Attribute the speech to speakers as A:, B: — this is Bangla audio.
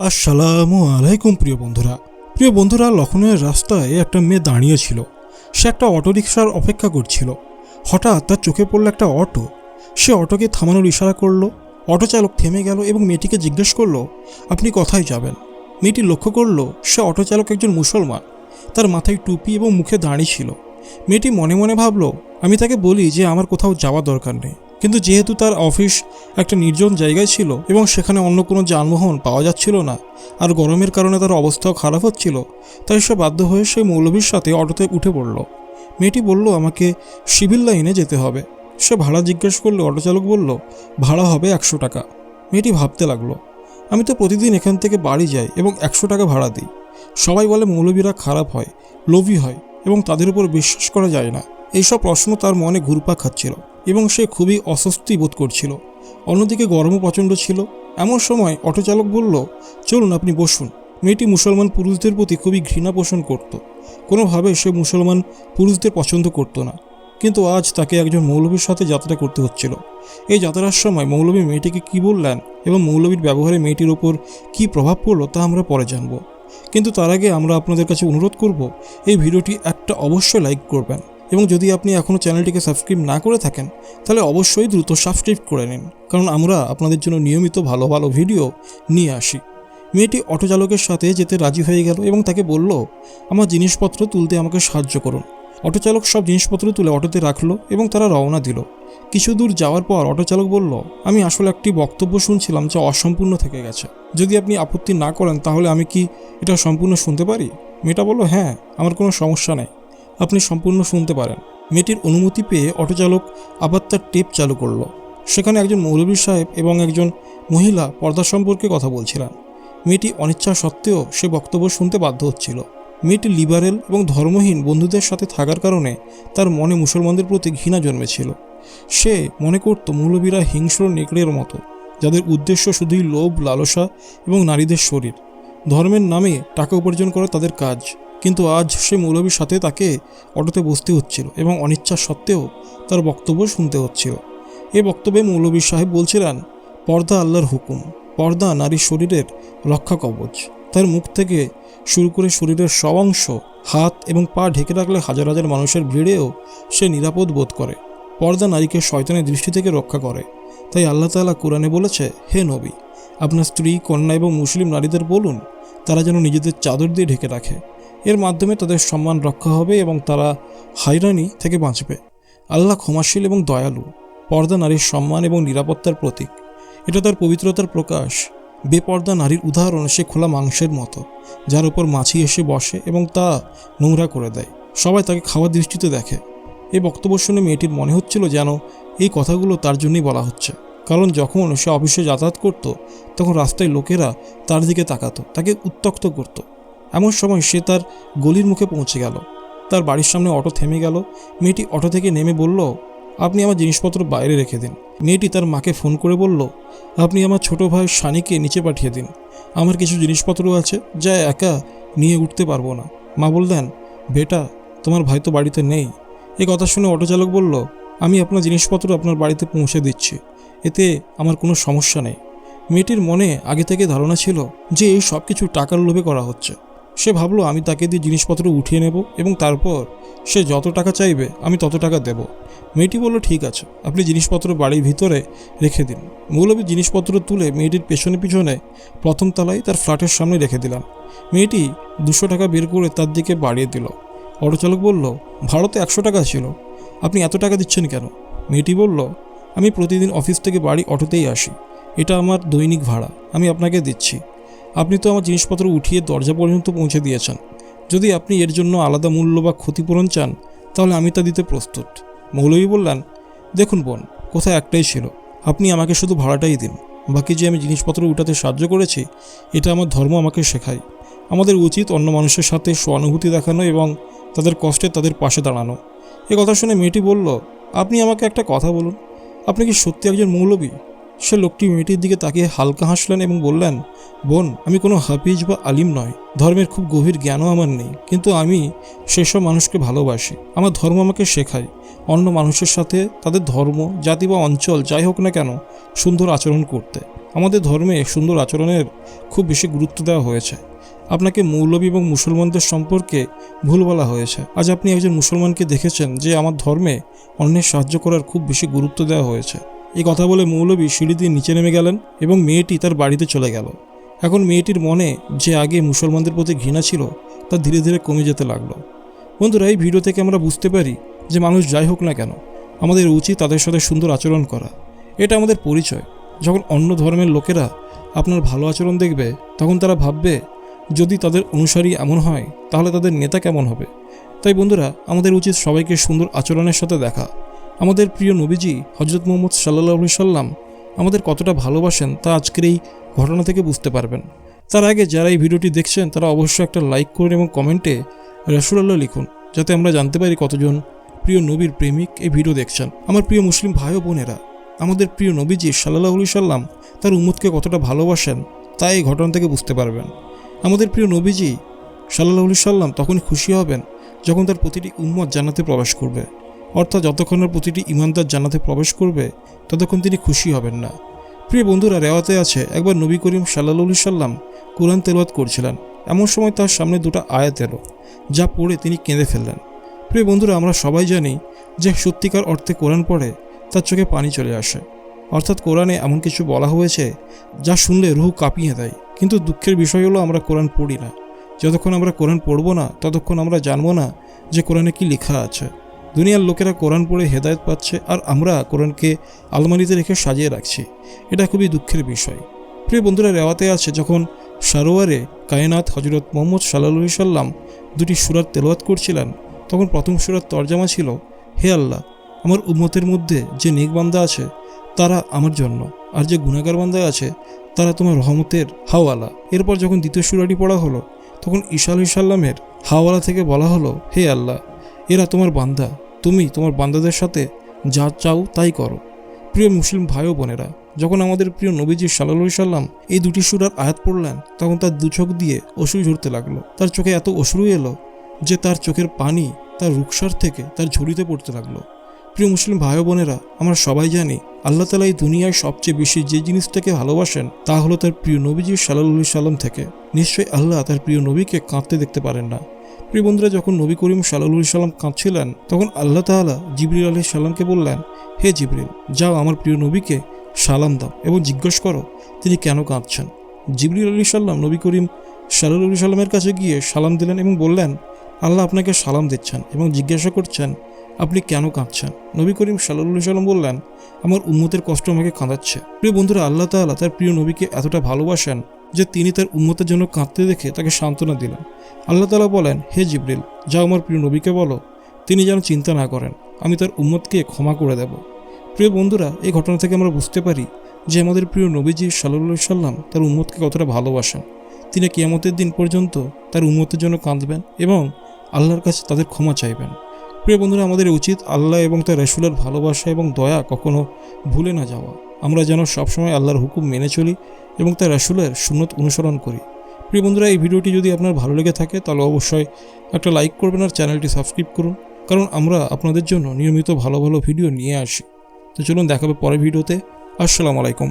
A: আসসালামু আলাইকুম প্রিয় বন্ধুরা। প্রিয় বন্ধুরা লখনৌয়ের রাস্তায় একটা মেয়ে দাঁড়িয়ে ছিল। সে একটা অটোরিকশার অপেক্ষা করছিল। হঠাৎ তার চোখে পড়ল একটা অটো। সে অটোকে থামানোর ইশারা করল। অটো চালক থেমে গেল এবং মেয়েটিকে জিজ্ঞেস করল, আপনি কোথায় যাবেন? মেয়েটি লক্ষ্য করল, সে অটো চালক একজন মুসলমান। তার মাথায় টুপি এবং মুখে দাঁড়িয়ে ছিল। মেয়েটি মনে মনে ভাবলো, আমি তাকে বলি যে আমার কোথাও যাওয়া দরকার নেই। কিন্তু যেহেতু তার অফিস একটা নির্জন জায়গায় ছিল এবং সেখানে অন্য কোনো যানবাহন পাওয়া যাচ্ছিল না, আর গরমের কারণে তার অবস্থাও খারাপ হচ্ছিল, তাই সে বাধ্য হয়ে সে মৌলভীর সাথে অটোতে উঠে পড়ল। মেয়েটি বলল, আমাকে সিভিল লাইনে যেতে হবে। সে ভাড়া জিজ্ঞেস করলে অটো চালক বলল, ভাড়া হবে একশো টাকা। মেয়েটি ভাবতে লাগল, আমি তো প্রতিদিন এখান থেকে বাড়ি যাই এবং একশো টাকা ভাড়া দিই। সবাই বলে মৌলভীরা খারাপ হয়, লোভী হয় এবং তাদের উপর বিশ্বাস করা যায় না। এইসব প্রশ্ন তার মনে ঘুরপা খাচ্ছিল। এবং সে খুবই অস্বস্তি বোধ করছিল। অন্যদিকে গরমও প্রচণ্ড ছিল। এমন সময় অটোচালক বলল, চলুন, আপনি বসুন। মেয়েটি মুসলমান পুরুষদের প্রতি খুবই ঘৃণা পোষণ করত। কোনোভাবে সে মুসলমান পুরুষদের পছন্দ করত না। কিন্তু আজ তাকে একজন মৌলবীর সাথে যাত্রা করতে হচ্ছিল। এই যাত্রার সময় মৌলবী মেয়েটিকে কী বললেন এবং মৌলবীর ব্যবহারে মেয়েটির ওপর কী প্রভাব পড়ল তা আমরা পরে জানব। কিন্তু তার আগে আমরা আপনাদের কাছে অনুরোধ করব, এই ভিডিওটি একটা অবশ্যই লাইক করবেন। এবং যদি আপনি এখনও চ্যানেলটিকে সাবস্ক্রাইব না করে থাকেন, তাহলে অবশ্যই দ্রুত সাবস্ক্রাইব করে নিন। কারণ আমরা আপনাদের জন্য নিয়মিত ভালো ভালো ভিডিও নিয়ে আসি। মেয়েটি অটো চালকের সাথে যেতে রাজি হয়ে গেল এবং তাকে বলল, আমার জিনিসপত্র তুলতে আমাকে সাহায্য করুন। অটো চালক সব জিনিসপত্র তুলে অটোতে রাখল এবং তারা রওনা দিল। কিছু দূর যাওয়ার পর অটো চালক বলল, আমি আসলে একটি বক্তব্য শুনছিলাম যা অসম্পূর্ণ থেকে গেছে। যদি আপনি আপত্তি না করেন, তাহলে আমি কি এটা সম্পূর্ণ শুনতে পারি? মেয়েটা বলল হ্যাঁ আমার কোনো সমস্যা নেই। আপনি সম্পূর্ণ শুনতে পারেন। মেয়েটির অনুমতি পেয়ে অটোচালক আবার তার টেপ চালু করল। সেখানে একজন মৌলভী সাহেব এবং একজন মহিলা পর্দা সম্পর্কে কথা বলছিলেন। মেয়েটি অনিচ্ছা সত্ত্বেও সে বক্তব্য শুনতে বাধ্য হচ্ছিল। মেয়েটি লিবারেল এবং ধর্মহীন বন্ধুদের সাথে থাকার কারণে তার মনে মুসলমানদের প্রতি ঘৃণা জন্মেছিল। সে মনে করত মৌলবীরা হিংস্র নেকড়ের মতো, যাদের উদ্দেশ্য শুধুই লোভ, লালসা এবং নারীদের শরীর। ধর্মের নামে টাকা উপার্জন করা তাদের কাজ। কিন্তু আজ সে মৌলবীর সাথে তাকে অটোতে বসতে হচ্ছিল এবং অনিচ্ছা সত্ত্বেও তার বক্তব্য শুনতে হচ্ছিল। এ বক্তব্যে মৌলবী সাহেব বলছিলেন, পর্দা আল্লাহর হুকুম। পর্দা নারীর শরীরের রক্ষা কবচ। তার মুখ থেকে শুরু করে শরীরের সব অংশ, হাত এবং পা ঢেকে রাখলে হাজার হাজার মানুষের ভিড়েও সে নিরাপদ বোধ করে। পর্দা নারীকে শয়তানের দৃষ্টি থেকে রক্ষা করে। তাই আল্লাহ তাআলা কোরআনে বলেছে, হে নবী, আপনার স্ত্রী, কন্যা এবং মুসলিম নারীদের বলুন, তারা যেন নিজেদের চাদর দিয়ে ঢেকে রাখে। এর মাধ্যমে তাদের সম্মান রক্ষা হবে এবং তারা হাইরানি থেকে বাঁচবে। আল্লাহ ক্ষমাশীল এবং দয়ালু, পর্দা নারীর সম্মান এবং নিরাপত্তার প্রতীক। এটা তার পবিত্রতার প্রকাশ। বেপর্দা নারীর উদাহরণ সে খোলা মাংসের মতো, যার উপর মাছি এসে বসে এবং তা নোংরা করে দেয়। সবাই তাকে খাওয়ার দৃষ্টিতে দেখে। এই বক্তব্য শুনে মেয়েটির মনে হচ্ছিল যেন এই কথাগুলো তার জন্যই বলা হচ্ছে। কারণ যখন সে অফিসে যাতায়াত করত, তখন রাস্তায় লোকেরা তার দিকে তাকাতো, তাকে উত্তক্ত করত। এমন সময় সে তার গলির মুখে পৌঁছে গেল। তার বাড়ির সামনে অটো থেমে গেল। মেয়েটি অটো থেকে নেমে বলল, আপনি আমার জিনিসপত্র বাইরে রেখে দিন। মেয়েটি তার মাকে ফোন করে বলল, আপনি আমার ছোট ভাই সানিকে নিচে পাঠিয়ে দিন। আমার কিছু জিনিসপত্র আছে যা একা নিয়ে উঠতে পারব না। মা বললেন, বেটা, তোমার ভাই তো বাড়িতে নেই। এ কথা শুনে অটো চালক বলল, আমি আপনার জিনিসপত্র আপনার বাড়িতে পৌঁছে দিচ্ছি। এতে আমার কোনো সমস্যা নেই। মেয়েটির মনে আগে থেকে ধারণা ছিল যে এই সব কিছু টাকার লোভে করা হচ্ছে। সে ভাবলো, আমি তাকে দিয়ে জিনিসপত্র উঠিয়ে নেব এবং তারপর সে যত টাকা চাইবে, আমি তত টাকা দেব। মেয়েটি বলল, ঠিক আছে, আপনি জিনিসপত্র বাড়ির ভিতরে রেখে দিন। মৌলবী জিনিসপত্র তুলে মেয়েটির পেছনে পিছনে প্রথম তলায় তার ফ্ল্যাটের সামনে রেখে দিলাম। মেয়েটি দুশো টাকা বের করে তার দিকে বাড়িয়ে দিল। অটোচালক বলল ভাড়াতে একশো টাকা ছিল, আপনি এত টাকা দিচ্ছেন কেন? মেয়েটি বলল, আমি প্রতিদিন অফিস থেকে বাড়ি অটোতেই আসি, এটা আমার দৈনিক ভাড়া, আমি আপনাকে দিচ্ছি। আপনি তো আমার জিনিসপত্র উঠিয়ে দরজা পর্যন্ত পৌঁছে দিয়েছেন। যদি আপনি এর জন্য আলাদা মূল্য বা ক্ষতিপূরণ চান, তাহলে আমি তা দিতে প্রস্তুত। মৌলভী বললেন, দেখুন বোন কোথায় একটাই ছিল। আপনি আমাকে শুধু ভাড়াটাই দিন। বাকি যে আমি জিনিসপত্র উঠাতে সাহায্য করেছি, এটা আমার ধর্ম আমাকে শেখায়। আমাদের উচিত অন্য মানুষের সাথে সহানুভূতি দেখানো এবং তাদের কষ্টে তাদের পাশে দাঁড়ানো। এ কথা শুনে মেয়েটি বলল, আপনি আমাকে একটা কথা বলুন। আপনি কি সত্যি একজন মৌলবী? সে লোকটি মেয়েটির দিকে তাকিয়ে হালকা হাসলেন এবং বললেন, বোন, আমি কোনো হাফিজ বা আলিম নয়। ধর্মের খুব গভীর জ্ঞানও আমার নেই। কিন্তু আমি সেসব মানুষকে ভালোবাসি। আমার ধর্ম আমাকে শেখায়। অন্য মানুষের সাথে তাদের ধর্ম, জাতি বা অঞ্চল যাই হোক না কেন, সুন্দর আচরণ করতে। আমাদের ধর্মে সুন্দর আচরণের খুব বেশি গুরুত্ব দেওয়া হয়েছে। আপনাকে মৌলবী এবং মুসলমানদের সম্পর্কে ভুল বলা হয়েছে। আজ আপনি একজন মুসলমানকে দেখেছেন যে আমার ধর্মে অন্যের সাহায্য করার খুব বেশি গুরুত্ব দেওয়া হয়েছে। এই কথা বলে মৌলবী সিঁড়ি দিয়ে নিচে নেমে গেলেন এবং মেয়েটি তার বাড়িতে চলে গেল। এখন মেয়েটির মনে যে আগে মুসলমানদের প্রতি ঘৃণা ছিল, তা ধীরে ধীরে কমে যেতে লাগল। বন্ধুরা, এই ভিডিও থেকে আমরা বুঝতে পারি যে মানুষ যাই হোক না কেন, আমাদের উচিত তাদের সাথে সুন্দর আচরণ করা। এটা আমাদের পরিচয়। যখন অন্য ধর্মের লোকেরা আপনার ভালো আচরণ দেখবে, তখন তারা ভাববে, যদি তাদের অনুসারী এমন হয়, তাহলে তাদের নেতা কেমন হবে? তাই বন্ধুরা, আমাদের উচিত সবাইকে সুন্দর আচরণের সাথে দেখা। আমাদের প্রিয় নবীজি হজরত মোহাম্মদ সাল্লাহ সাল্লাম আমাদের কতটা ভালোবাসেন তা আজকের এই ঘটনা থেকে বুঝতে পারবেন। তার আগে যারা এই ভিডিওটি দেখছেন, তারা অবশ্যই একটা লাইক করুন এবং কমেন্টে রসুল্লাহ লিখুন, যাতে আমরা জানতে পারি কতজন প্রিয় নবীর প্রেমিক এই ভিডিও দেখছেন। আমার প্রিয় মুসলিম ভাই ও বোনেরা, আমাদের প্রিয় নবীজি সাল্লাহ সাল্লাম তার উম্মতকে কতটা ভালোবাসেন তা এই ঘটনা থেকে বুঝতে পারবেন। আমাদের প্রিয় নবীজি সাল্লাহ সাল্লাম তখনই খুশি হবেন যখন তার প্রতিটি উম্মত জান্নাতে প্রবেশ করবে। অর্থাৎ যতক্ষণ প্রতিটি ইমানদার জানাতে প্রবেশ করবে, ততক্ষণ তিনি খুশি হবেন না। প্রিয় বন্ধুরা, রেওয়াতে আছে, একবার নবী করিম সাল্লাহ সাল্লাম কোরআন তেলওয়াত করছিলেন। এমন সময় তার সামনে দুটো আয়াত এলো, যা পড়ে তিনি কেঁদে ফেললেন। প্রিয় বন্ধুরা, আমরা সবাই জানি যে সত্যিকার অর্থে কোরআন পড়ে, তার চোখে পানি চলে আসে। অর্থাৎ কোরআনে এমন কিছু বলা হয়েছে যা শুনলে রুহ কাঁপিয়ে দেয়। কিন্তু দুঃখের বিষয় হলো, আমরা কোরআন পড়ি না। যতক্ষণ আমরা কোরআন পড়ব না, ততক্ষণ আমরা জানব না যে কোরআনে কি লেখা আছে। দুনিয়ার লোকেরা কোরআন পড়ে হেদায়ত পাচ্ছে আর আমরা কোরআনকে আলমারিতে রেখে সাজিয়ে রাখছি। এটা খুবই দুঃখের বিষয়। প্রিয় বন্ধুরা, রেওয়াতে আছে যখন সারোয়ারে কায়নাত হজরত মোহাম্মদ সাল্লাহ সাল্লাম দুটি সুরাত তেলাওয়াত করছিলেন, তখন প্রথম সুরাত তর্জামা ছিল, হে আল্লাহ, আমার উম্মতের মধ্যে যে নেক বান্দা আছে, তারা আমার জন্য, আর যে গুণাগার বান্দা আছে, তারা তোমার রহমতের হাওয়ালা। এরপর যখন দ্বিতীয় সুরাটি পড়া হলো, তখন ঈশা আলহি সাল্লামের হাওয়ালা থেকে বলা হলো, হে আল্লাহ এরা তোমার বান্দা। তুমি তোমার বান্দাদের সাথে যা চাও তাই করো। প্রিয় মুসলিম ভাই ও বোনেরা, যখন আমাদের প্রিয় নবীজি সাল্লাহ সাল্লাম এই দুটি সুরার আয়াত পড়লেন, তখন তার দু চোখ দিয়ে অশ্রু ঝরতে লাগল। তার চোখে এত অশ্রু এলো যে তার চোখের পানি তার রুকসার থেকে তার ঝুড়িতে পড়তে লাগল। প্রিয় মুসলিম ভাই বোনেরা, আমরা সবাই জানি আল্লাহ তালা এই দুনিয়ায় সবচেয়ে বেশি যে জিনিসটাকে ভালোবাসেন তা হলো তার প্রিয় নবীজি সাল্লাহ সাল্লাম থেকে। নিশ্চয়ই আল্লাহ তার প্রিয় নবীকে কাঁদতে দেখতে পারেন না। প্রিয় বন্ধুরা, যখন নবী করিম সাল্লাহ সাল্লাম কাঁদছিলেন, তখন আল্লাহ তাআলা জিবরিল আলহ সাল্লামকে বললেন, হে জিবরিল, যাও আমার প্রিয় নবীকে সালাম দাও এবং জিজ্ঞেস করো, তিনি কেন কাঁদছেন? জিবরিল আলী সাল্লাম নবী করিম সাল্লাহ সাল্লামের কাছে গিয়ে সালাম দিলেন এবং বললেন, আল্লাহ আপনাকে সালাম দিচ্ছেন এবং জিজ্ঞাসা করছেন, আপনি কেন কাঁদছেন? নবী করিম সাল্লাহ সাল্লাম বললেন, আমার উম্মতের কষ্ট আমাকে কাঁদাচ্ছে। প্রিয় বন্ধুরা, আল্লাহ তাআলা তার প্রিয় নবীকে এতটা ভালোবাসেন যে তিনি তার উম্মতের জন্য কাঁদতে দেখে তাকে সান্ত্বনা দিলেন। আল্লাহ তাআলা বলেন, হে জিবরিল যা আমার প্রিয় নবীকে বলো, তিনি যেন চিন্তা না করেন, আমি তার উম্মতকে ক্ষমা করে দেব। প্রিয় বন্ধুরা, এই ঘটনা থেকে আমরা বুঝতে পারি যে আমাদের প্রিয় নবীজি সাল্লাহ সাল্লাম তার উম্মতকে কতটা ভালোবাসেন। তিনি কিয়ামতের দিন পর্যন্ত তার উম্মতের জন্য কাঁদবেন এবং আল্লাহর কাছে তাদের ক্ষমা চাইবেন। প্রিয় বন্ধুরা, আমাদের উচিত আল্লাহ এবং তার রসুলের ভালোবাসা এবং দয়া কখনো ভুলে না যাওয়া। আমরা যেন সবসময় আল্লাহর হুকুম মেনে চলি এবং তার রাসুলের সুন্নত অনুসরণ করি। প্রিয় বন্ধুরা, এই ভিডিওটি যদি আপনার ভালো লেগে থাকে, তাহলে অবশ্যই একটা লাইক করবেন আর চ্যানেলটি সাবস্ক্রাইব করুন, কারণ আমরা আপনাদের জন্য নিয়মিত ভালো ভালো ভিডিও নিয়ে আসি। তো চলুন দেখাবে পরের ভিডিওতে। আসসালামু আলাইকুম।